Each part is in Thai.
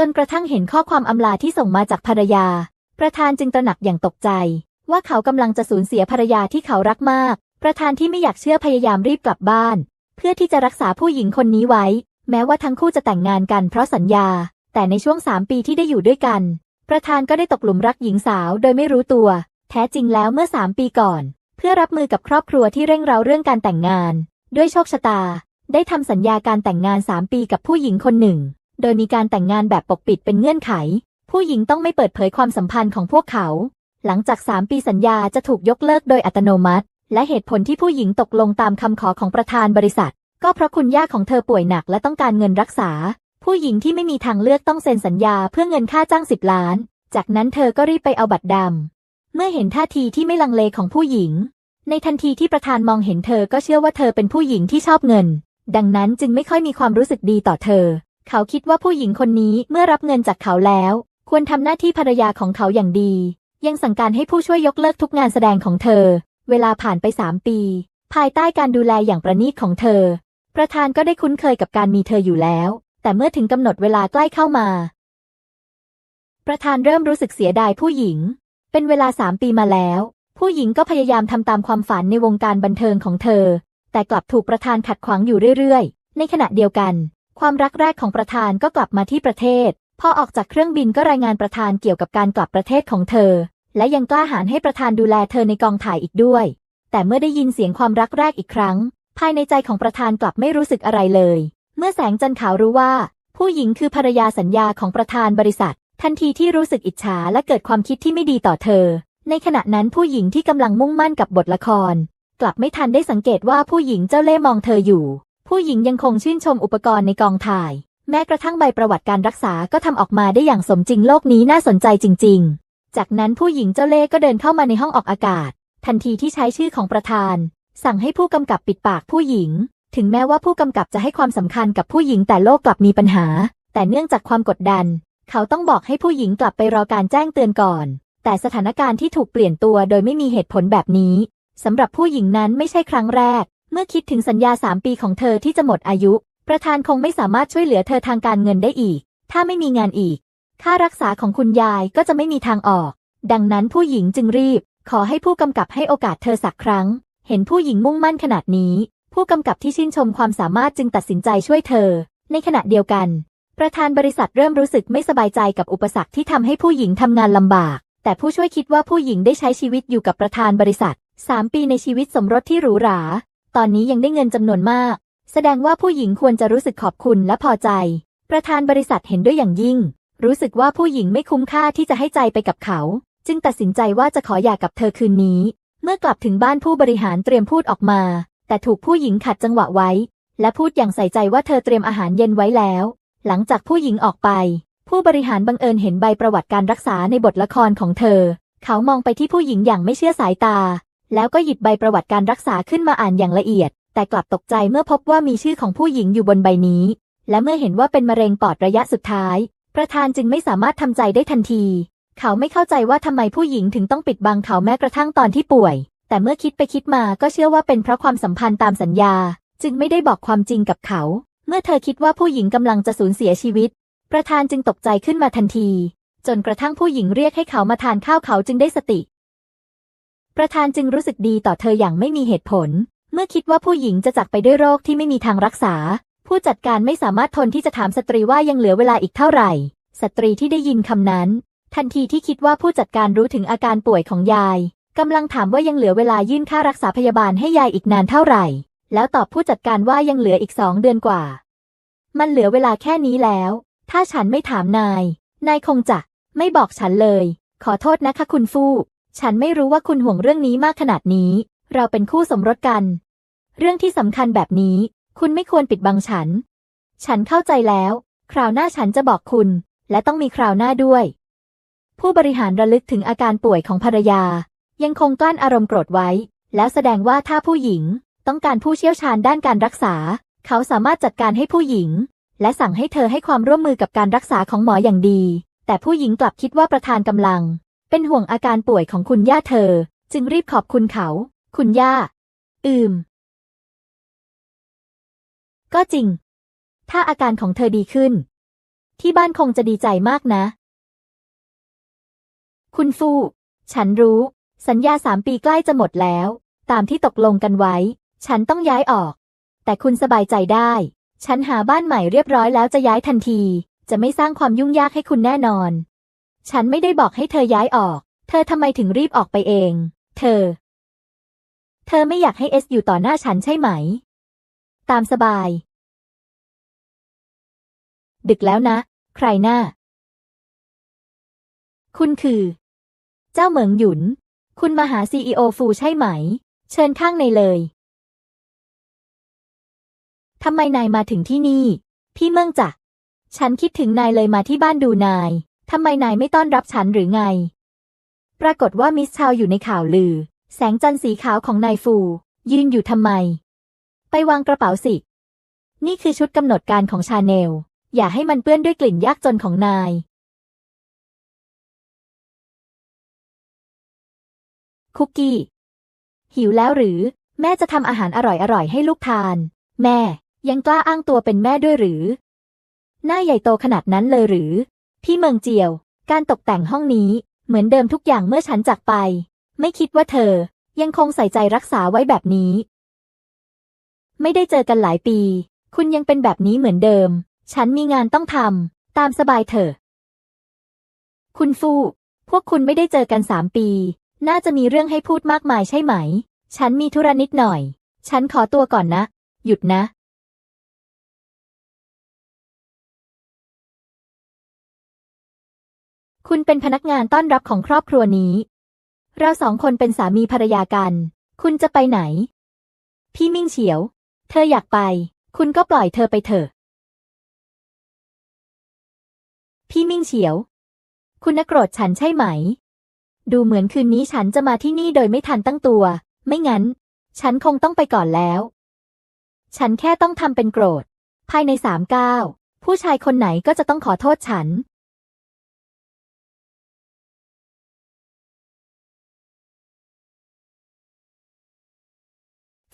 จนกระทั่งเห็นข้อความอำลาที่ส่งมาจากภรรยา ประธานจึงตระหนักอย่างตกใจ ว่าเขากำลังจะสูญเสียภรรยาที่เขารักมาก ประธานที่ไม่อยากเชื่อพยายามรีบกลับบ้าน เพื่อที่จะรักษาผู้หญิงคนนี้ไว้ แม้ว่าทั้งคู่จะแต่งงานกันเพราะสัญญา แต่ในช่วงสามปีที่ได้อยู่ด้วยกัน ประธานก็ได้ตกหลุมรักหญิงสาวโดยไม่รู้ตัว แท้จริงแล้วเมื่อสามปีก่อน เพื่อรับมือกับครอบครัวที่เร่งเร้าเรื่องการแต่งงาน ด้วยโชคชะตา ได้ทำสัญญาการแต่งงานสามปีกับผู้หญิงคนหนึ่ง โดยมีการแต่งงานแบบปกปิดเป็นเงื่อนไข ผู้หญิงต้องไม่เปิดเผยความสัมพันธ์ของพวกเขา หลังจาก 3 ปีสัญญาจะถูกยกเลิกโดยอัตโนมัติ และเหตุผลที่ผู้หญิงตกลงตามคำขอของประธานบริษัท ก็เพราะคุณย่าของเธอป่วยหนักและต้องการเงินรักษา ผู้หญิงที่ไม่มีทางเลือกต้องเซ็นสัญญาเพื่อเงินค่าจ้าง 10 ล้าน จากนั้นเธอก็รีบไปเอาบัตรดำเมื่อเห็นท่าทีที่ไม่ลังเลของผู้หญิง ในทันทีที่ประธานมองเห็นเธอก็เชื่อว่าเธอเป็นผู้หญิงที่ชอบเงินดังนั้นจึงไม่ค่อยมีความรู้สึกดีต่อเธอ เขาคิดว่าผู้หญิงคนนี้เมื่อรับเงินจากเขาแล้ว ควรทำหน้าที่ภรรยาของเขาอย่างดี ยังสั่งการให้ผู้ช่วยยกเลิกทุกงานแสดงของเธอ เวลาผ่านไปสามปี ภายใต้การดูแลอย่างประณีตของเธอ ประธานก็ได้คุ้นเคยกับการมีเธออยู่แล้ว แต่เมื่อถึงกำหนดเวลาใกล้เข้ามา ประธานเริ่มรู้สึกเสียดายผู้หญิง เป็นเวลาสามปีมาแล้ว ผู้หญิงก็พยายามทำตามความฝันในวงการบันเทิงของเธอ แต่กลับถูกประธานขัดขวางอยู่เรื่อยๆ ในขณะเดียวกัน ความรักแรกของประธานก็กลับมาที่ประเทศ พอออกจากเครื่องบินก็รายงานประธานเกี่ยวกับการกลับประเทศของเธอ และยังกล้าหาญให้ประธานดูแลเธอในกองถ่ายอีกด้วย แต่เมื่อได้ยินเสียงความรักแรกอีกครั้ง ภายในใจของประธานกลับไม่รู้สึกอะไรเลย เมื่อแสงจันทร์ขาวรู้ว่า ผู้หญิงคือภรรยาสัญญาของประธานบริษัท ทันทีที่รู้สึกอิจฉาและเกิดความคิดที่ไม่ดีต่อเธอ ในขณะนั้นผู้หญิงที่กำลังมุ่งมั่นกับบทละคร กลับไม่ทันได้สังเกตว่าผู้หญิงเจ้าเล่ห์มองเธออยู่ ผู้หญิงยังคงชื่นชมอุปกรณ์ในกองถ่าย แม้กระทั่งใบประวัติการรักษาก็ทำออกมาได้อย่างสมจริงโลกนี้น่าสนใจจริง ๆ จากนั้นผู้หญิงเจ้าเล่ก็เดินเข้ามาในห้องออกอากาศ ทันทีที่ใช้ชื่อของประธาน สั่งให้ผู้กำกับปิดปากผู้หญิง ถึงแม้ว่าผู้กำกับจะให้ความสำคัญกับผู้หญิงแต่โลกกลับมีปัญหา แต่เนื่องจากความกดดัน เขาต้องบอกให้ผู้หญิงกลับไปรอการแจ้งเตือนก่อน แต่สถานการณ์ที่ถูกเปลี่ยนตัวโดยไม่มีเหตุผลแบบนี้สำหรับผู้หญิงนั้นไม่ใช่ครั้งแรก เมื่อคิดถึงสัญญาสามปีของเธอที่จะหมดอายุ ประธานคงไม่สามารถช่วยเหลือเธอทางการเงินได้อีก ถ้าไม่มีงานอีก ค่ารักษาของคุณยายก็จะไม่มีทางออก ดังนั้นผู้หญิงจึงรีบ ขอให้ผู้กำกับให้โอกาสเธอสักครั้ง เห็นผู้หญิงมุ่งมั่นขนาดนี้ ผู้กำกับที่ชื่นชมความสามารถจึงตัดสินใจช่วยเธอ ในขณะเดียวกัน ประธานบริษัทเริ่มรู้สึกไม่สบายใจกับอุปสรรคที่ทำให้ผู้หญิงทำงานลำบาก แต่ผู้ช่วยคิดว่าผู้หญิงได้ใช้ชีวิตอยู่กับประธานบริษัท3ปีในชีวิตสมรสที่หรูหรา ตอนนี้ยังได้เงินจำนวนมาก แสดงว่าผู้หญิงควรจะรู้สึกขอบคุณและพอใจ ประธานบริษัทเห็นด้วยอย่างยิ่ง รู้สึกว่าผู้หญิงไม่คุ้มค่าที่จะให้ใจไปกับเขา จึงตัดสินใจว่าจะขอหย่ากับเธอคืนนี้ เมื่อกลับถึงบ้านผู้บริหารเตรียมพูดออกมา แต่ถูกผู้หญิงขัดจังหวะไว้ และพูดอย่างใส่ใจว่าเธอเตรียมอาหารเย็นไว้แล้ว หลังจากผู้หญิงออกไป ผู้บริหารบังเอิญเห็นใบประวัติการรักษาในบทละครของเธอ เขามองไปที่ผู้หญิงอย่างไม่เชื่อสายตา แล้วก็หยิบใบประวัติการรักษาขึ้นมาอ่านอย่างละเอียด แต่กลับตกใจเมื่อพบว่ามีชื่อของผู้หญิงอยู่บนใบนี้ และเมื่อเห็นว่าเป็นมะเร็งปอดระยะสุดท้าย ประธานจึงไม่สามารถทำใจได้ทันที เขาไม่เข้าใจว่าทำไมผู้หญิงถึงต้องปิดบังเขาแม้กระทั่งตอนที่ป่วย แต่เมื่อคิดไปคิดมาก็เชื่อว่าเป็นเพราะความสัมพันธ์ตามสัญญา จึงไม่ได้บอกความจริงกับเขา เมื่อเธอคิดว่าผู้หญิงกำลังจะสูญเสียชีวิต ประธานจึงตกใจขึ้นมาทันที จนกระทั่งผู้หญิงเรียกให้เขามาทานข้าวเขาจึงได้สติ ประธานจึงรู้สึกดีต่อเธออย่างไม่มีเหตุผล เมื่อคิดว่าผู้หญิงจะจากไปด้วยโรคที่ไม่มีทางรักษา ผู้จัดการไม่สามารถทนที่จะถามสตรีว่ายังเหลือเวลาอีกเท่าไหร่ สตรีที่ได้ยินคำนั้น ทันทีที่คิดว่าผู้จัดการรู้ถึงอาการป่วยของยายกำลังถามว่ายังเหลือเวลายื่นค่ารักษาพยาบาลให้ยายอีกนานเท่าไหร่ แล้วตอบผู้จัดการว่ายังเหลืออีกสองเดือนกว่า มันเหลือเวลาแค่นี้แล้ว ถ้าฉันไม่ถามนาย นายคงจะไม่บอกฉันเลย ขอโทษนะคะคุณฟู่ ฉันไม่รู้ว่าคุณห่วงเรื่องนี้มากขนาดนี้ เราเป็นคู่สมรสกัน เรื่องที่สำคัญแบบนี้ คุณไม่ควรปิดบังฉัน ฉันเข้าใจแล้ว คราวหน้าฉันจะบอกคุณ และต้องมีคราวหน้าด้วย ผู้บริหารระลึกถึงอาการป่วยของภรรยา ยังคงกลั้นอารมณ์โกรธไว้ แล้วแสดงว่าถ้าผู้หญิงต้องการผู้เชี่ยวชาญด้านการรักษา เขาสามารถจัดการให้ผู้หญิง และสั่งให้เธอให้ความร่วมมือกับการรักษาของหมออย่างดี แต่ผู้หญิงกลับคิดว่าประธานกำลัง เป็นห่วงอาการป่วยของคุณย่าเธอ จึงรีบขอบคุณเขา คุณย่า อืม ก็จริง ถ้าอาการของเธอดีขึ้น ที่บ้านคงจะดีใจมากนะ คุณฟู ฉันรู้ สัญญาสามปีใกล้จะหมดแล้ว ตามที่ตกลงกันไว้ ฉันต้องย้ายออก แต่คุณสบายใจได้ ฉันหาบ้านใหม่เรียบร้อยแล้วจะย้ายทันที จะไม่สร้างความยุ่งยากให้คุณแน่นอน ฉันไม่ได้บอกให้เธอย้ายออก เธอทำไมถึงรีบออกไปเอง เธอ เธอไม่อยากให้เอสอยู่ต่อหน้าฉันใช่ไหม ตามสบาย ดึกแล้วนะ ใครหน้า คุณคือ เจ้าเหมิงหยุน คุณมาหาซีอีโอฟูใช่ไหม เชิญข้างในเลยทำไมนายมาถึงที่นี่ พี่เมืองจักฉันคิดถึงนายเลยมาที่บ้านดูนาย ทำไมนายไม่ต้อนรับฉันหรือไง ปรากฏว่ามิสชาวอยู่ในข่าวลือ แสงจันทร์สีขาวของนายฟู ยืนอยู่ทำไม ไปวางกระเป๋าสิ นี่คือชุดกำหนดการของชาแนล อย่าให้มันเปื้อนด้วยกลิ่นยากจนของนาย คุกกี้ หิวแล้วหรือ แม่จะทำอาหารอร่อยๆให้ลูกทาน แม่ยังกล้าอ้างตัวเป็นแม่ด้วยหรือ หน้าใหญ่โตขนาดนั้นเลยหรือ พี่เมืองเจียว การตกแต่งห้องนี้เหมือนเดิมทุกอย่างเมื่อฉันจากไป ไม่คิดว่าเธอยังคงใส่ใจรักษาไว้แบบนี้ ไม่ได้เจอกันหลายปี คุณยังเป็นแบบนี้เหมือนเดิม ฉันมีงานต้องทำตามสบายเถอะ คุณฟู่พวกคุณไม่ได้เจอกันสามปี น่าจะมีเรื่องให้พูดมากมายใช่ไหม ฉันมีธุระนิดหน่อย ฉันขอตัวก่อนนะ หยุดนะ คุณเป็นพนักงานต้อนรับของครอบครัวนี้ เราสองคนเป็นสามีภรรยากัน คุณจะไปไหน พี่มิ่งเฉียว เธออยากไป คุณก็ปล่อยเธอไปเถอะ พี่มิ่งเฉียว คุณน่ะโกรธฉันใช่ไหม ดูเหมือนคืนนี้ฉันจะมาที่นี่โดยไม่ทันตั้งตัว ไม่งั้น ฉันคงต้องไปก่อนแล้ว ฉันแค่ต้องทำเป็นโกรธ ภายในสามก้าวผู้ชายคนไหนก็จะต้องขอโทษฉัน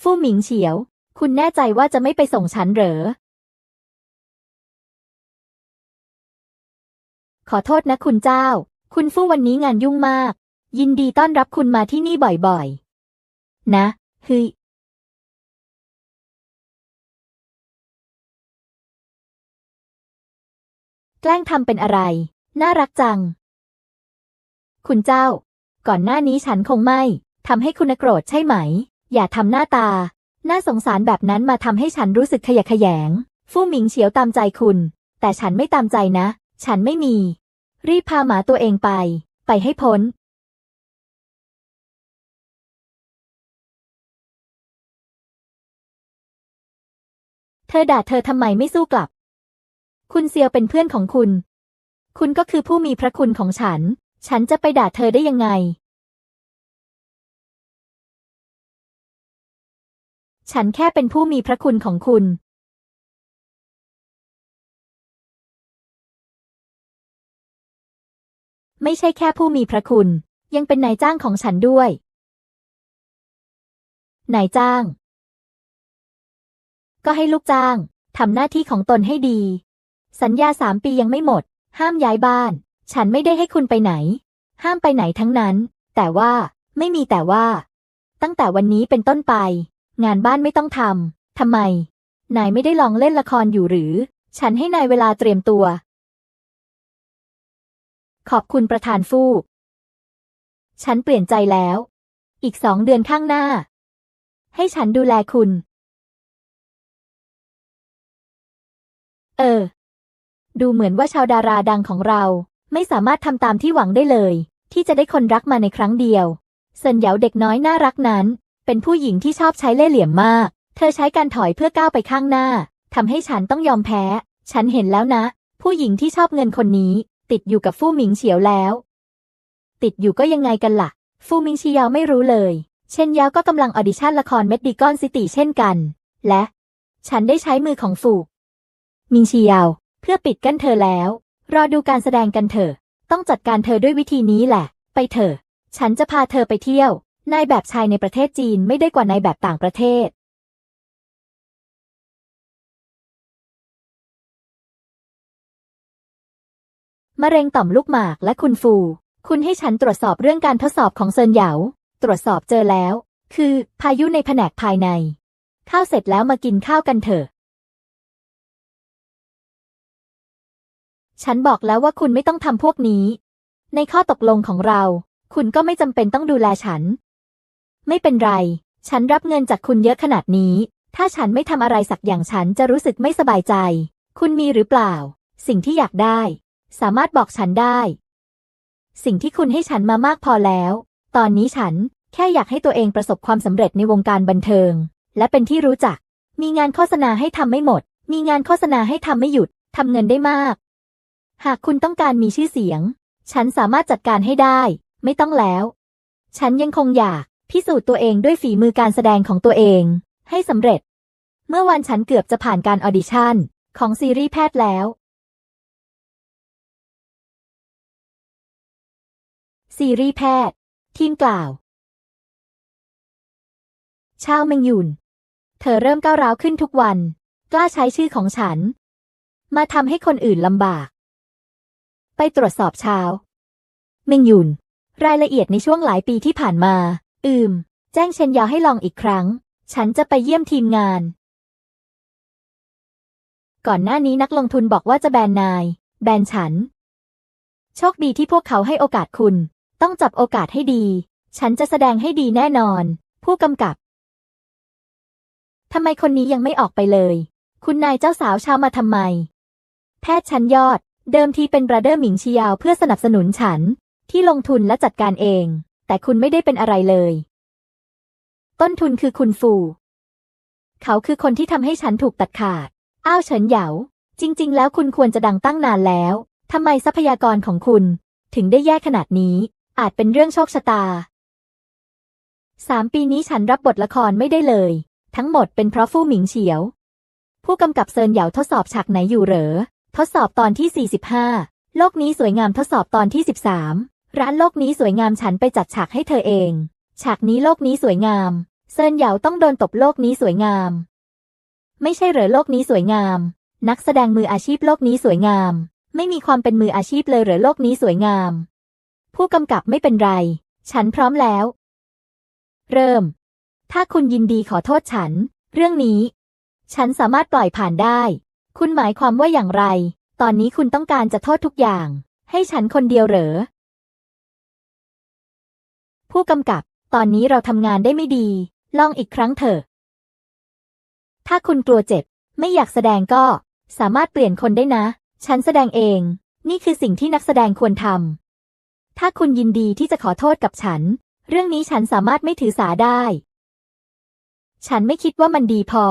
ฟู่หมิงเฉียว คุณแน่ใจว่าจะไม่ไปส่งฉันเหรอ ขอโทษนะคุณเจ้า คุณฟู่วันนี้งานยุ่งมาก ยินดีต้อนรับคุณมาที่นี่บ่อยๆ นะฮึยแกล้งทำเป็นอะไร น่ารักจัง คุณเจ้า ก่อนหน้านี้ฉันคงไม่ทำให้คุณโกรธใช่ไหม อย่าทำหน้าตา น่าสงสารแบบนั้นมาทำให้ฉันรู้สึกขยะแขยง ฟู่หมิงเฉียวตามใจคุณ แต่ฉันไม่ตามใจนะ ฉันไม่มี รีบพาหมาตัวเองไป ไปให้พ้นเธอด่าเธอทำไมไม่สู้กลับ คุณเซียวเป็นเพื่อนของคุณ คุณก็คือผู้มีพระคุณของฉัน ฉันจะไปด่าเธอได้ยังไง ฉันแค่เป็นผู้มีพระคุณของคุณไม่ใช่แค่ผู้มีพระคุณ ยังเป็นนายจ้างของฉันด้วย นายจ้าง ก็ให้ลูกจ้างทำหน้าที่ของตนให้ดี สัญญาสามปียังไม่หมด ห้ามย้ายบ้าน ฉันไม่ได้ให้คุณไปไหน ห้ามไปไหนทั้งนั้น แต่ว่า ไม่มีแต่ว่า ตั้งแต่วันนี้เป็นต้นไป งานบ้านไม่ต้องทำ ทำไม นายไม่ได้ลองเล่นละครอยู่หรือ ฉันให้นายเวลาเตรียมตัว ขอบคุณประธานฟูกฉันเปลี่ยนใจแล้ว อีกสองเดือนข้างหน้า ให้ฉันดูแลคุณ เออ ดูเหมือนว่าชาวดาราดังของเรา ไม่สามารถทำตามที่หวังได้เลย ที่จะได้คนรักมาในครั้งเดียวเซินเหยาเด็กน้อยน่ารักนั้น เป็นผู้หญิงที่ชอบใช้เล่ห์เหลี่ยมมาก เธอใช้การถอยเพื่อก้าวไปข้างหน้าทำให้ฉันต้องยอมแพ้ ฉันเห็นแล้วนะ ผู้หญิงที่ชอบเงินคนนี้ ติดอยู่กับฟู่หมิงเฉียวแล้ว ติดอยู่ก็ยังไงกันล่ะ ฟู่หมิงเฉียวไม่รู้เลย เช่นยาวก็กำลังออดิชั่นละครเม็ดดีกอนซิตี้เช่นกัน และ ฉันได้ใช้มือของฟูกมิงเฉียวเพื่อปิดกั้นเธอแล้ว รอดูการแสดงกันเถอะ ต้องจัดการเธอด้วยวิธีนี้แหละ ไปเถอะ ฉันจะพาเธอไปเที่ยว นายแบบชายในประเทศจีนไม่ได้กว่านายแบบต่างประเทศมะเร็งต่อมลูกหมากและคุณฟู คุณให้ฉันตรวจสอบเรื่องการทดสอบของเซินเหยา ตรวจสอบเจอแล้ว คือ พายุในแผนกภายใน ข้าวเสร็จแล้วมากินข้าวกันเถอะ ฉันบอกแล้วว่าคุณไม่ต้องทำพวกนี้ ในข้อตกลงของเรา คุณก็ไม่จำเป็นต้องดูแลฉัน ไม่เป็นไร ฉันรับเงินจากคุณเยอะขนาดนี้ ถ้าฉันไม่ทำอะไรสักอย่างฉันจะรู้สึกไม่สบายใจ คุณมีหรือเปล่า สิ่งที่อยากได้ สามารถบอกฉันได้ สิ่งที่คุณให้ฉันมามากพอแล้ว ตอนนี้ฉันแค่อยากให้ตัวเองประสบความสำเร็จในวงการบันเทิง และเป็นที่รู้จัก มีงานโฆษณาให้ทำไม่หมด มีงานโฆษณาให้ทำไม่หยุดทำเงินได้มาก หากคุณต้องการมีชื่อเสียง ฉันสามารถจัดการให้ได้ ไม่ต้องแล้ว ฉันยังคงอยาก พิสูจน์ตัวเองด้วยฝีมือการแสดงของตัวเอง ให้สำเร็จ เมื่อวันฉันเกือบจะผ่านการออดิชั่น ของซีรีส์แพทย์แล้ว ซีรีส์แพทย์ ทีมกล่าว ชาวเมงยุน เธอเริ่มก้าวร้าวขึ้นทุกวัน กล้าใช้ชื่อของฉัน มาทำให้คนอื่นลำบาก ไปตรวจสอบชาว เมงยุนรายละเอียดในช่วงหลายปีที่ผ่านมา อืม แจ้งเชนยาให้ลองอีกครั้ง ฉันจะไปเยี่ยมทีมงาน ก่อนหน้านี้นักลงทุนบอกว่าจะแบนนาย แบนฉัน โชคดีที่พวกเขาให้โอกาสคุณ ต้องจับโอกาสให้ดี ฉันจะแสดงให้ดีแน่นอน ผู้กำกับทำไมคนนี้ยังไม่ออกไปเลย คุณนายเจ้าสาวชาวมาทำไม แพทย์ชั้นยอด เดิมทีเป็นบราเดอร์หมิงชิยาวเพื่อสนับสนุนฉัน ที่ลงทุนและจัดการเอง แต่คุณไม่ได้เป็นอะไรเลย ต้นทุนคือคุณฟู เขาคือคนที่ทำให้ฉันถูกตัดขาด อ้าวเฉินเหยา จริง ๆ แล้วคุณควรจะดังตั้งนานแล้วทำไมทรัพยากรของคุณ ถึงได้แย่ขนาดนี้ อาจเป็นเรื่องโชคชะตาสามปีนี้ฉันรับบทละครไม่ได้เลย ทั้งหมดเป็นเพราะฟู่หมิงเฉียว ผู้กำกับเซินเหยาทดสอบฉากไหนอยู่เหรอ ทดสอบตอนที่ 45 โลกนี้สวยงามทดสอบตอนที่ 13 ร้านโลกนี้สวยงามฉันไปจัดฉากให้เธอเอง ฉากนี้โลกนี้สวยงาม เซินเหยาต้องโดนตบโลกนี้สวยงาม ไม่ใช่เหรอโลกนี้สวยงาม นักแสดงมืออาชีพโลกนี้สวยงาม ไม่มีความเป็นมืออาชีพเลยเหรอโลกนี้สวยงาม ผู้กำกับไม่เป็นไร ฉันพร้อมแล้ว เริ่ม ถ้าคุณยินดีขอโทษฉัน เรื่องนี้ ฉันสามารถปล่อยผ่านได้ คุณหมายความว่าอย่างไร ตอนนี้คุณต้องการจะโทษทุกอย่าง ให้ฉันคนเดียวเหรอ ผู้กำกับ ตอนนี้เราทำงานได้ไม่ดี ลองอีกครั้งเถอะ ถ้าคุณกลัวเจ็บ ไม่อยากแสดงก็ สามารถเปลี่ยนคนได้นะ ฉันแสดงเอง นี่คือสิ่งที่นักแสดงควรทำ ถ้าคุณยินดีที่จะขอโทษกับฉัน เรื่องนี้ฉันสามารถไม่ถือสาได้ ฉันไม่คิดว่ามันดีพอ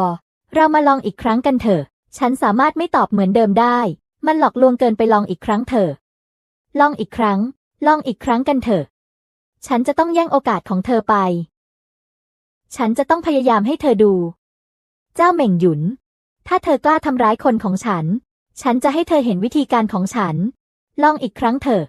เรามาลองอีกครั้งกันเถอะ ฉันสามารถไม่ตอบเหมือนเดิมได้ มันหลอกลวงเกินไปลองอีกครั้งเถอะ ลองอีกครั้ง ลองอีกครั้งกันเถอะ ฉันจะต้องแย่งโอกาสของเธอไป ฉันจะต้องพยายามให้เธอดู เจ้าเหม่งหยุน ถ้าเธอกล้าทำร้ายคนของฉัน ฉันจะให้เธอเห็นวิธีการของฉัน ลองอีกครั้งเถอะ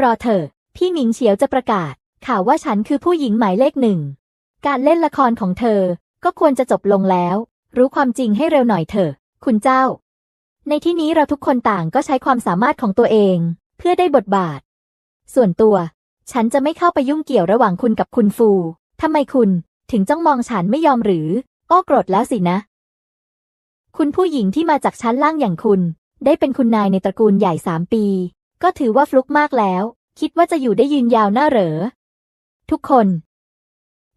รอเถอะพี่หมิงเฉียวจะประกาศ ข่าวว่าฉันคือผู้หญิงหมายเลขหนึ่ง การเล่นละครของเธอ ก็ควรจะจบลงแล้ว รู้ความจริงให้เร็วหน่อยเถอะ คุณเจ้า ในที่นี้เราทุกคนต่างก็ใช้ความสามารถของตัวเอง เพื่อได้บทบาท ส่วนตัว ฉันจะไม่เข้าไปยุ่งเกี่ยวระหว่างคุณกับคุณฟูทำไมคุณถึงจ้องมองฉันไม่ยอมหรืออ้อโกรธแล้วสินะ คุณผู้หญิงที่มาจากชั้นล่างอย่างคุณ ได้เป็นคุณนายในตระกูลใหญ่สามปี ก็ถือว่าฟลุกมากแล้ว คิดว่าจะอยู่ได้ยืนยาวหน้าเหรอ ทุกคน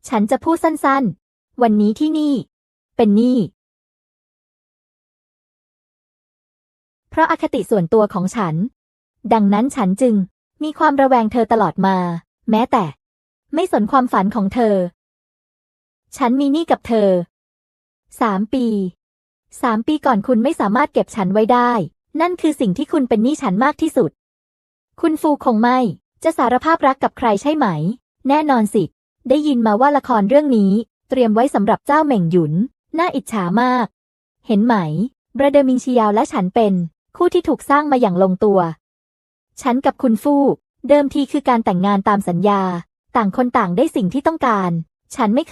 ฉันจะพูดสั้นๆ วันนี้ที่นี่ เป็นนี่ เพราะอคติส่วนตัวของฉัน ดังนั้นฉันจึงมีความระแวงเธอตลอดมา แม้แต่ ไม่สนความฝันของเธอ ฉันมีหนี้กับเธอสามปีสามปีก่อนคุณไม่สามารถเก็บฉันไว้ได้ นั่นคือสิ่งที่คุณเป็นหนี้ฉันมากที่สุด คุณฟูคงไม่ จะสารภาพรักกับใครใช่ไหม แน่นอนสิ ได้ยินมาว่าละครเรื่องนี้ เตรียมไว้สำหรับเจ้าเหม่งหยุน น่าอิจฉามาก เห็นไหม บราเดอร์มิงชิยาวและฉันเป็น คู่ที่ถูกสร้างมาอย่างลงตัว ฉันกับคุณฟู่เดิมทีคือการแต่งงานตามสัญญา ต่างคนต่างได้สิ่งที่ต้องการ ฉันไม่เคย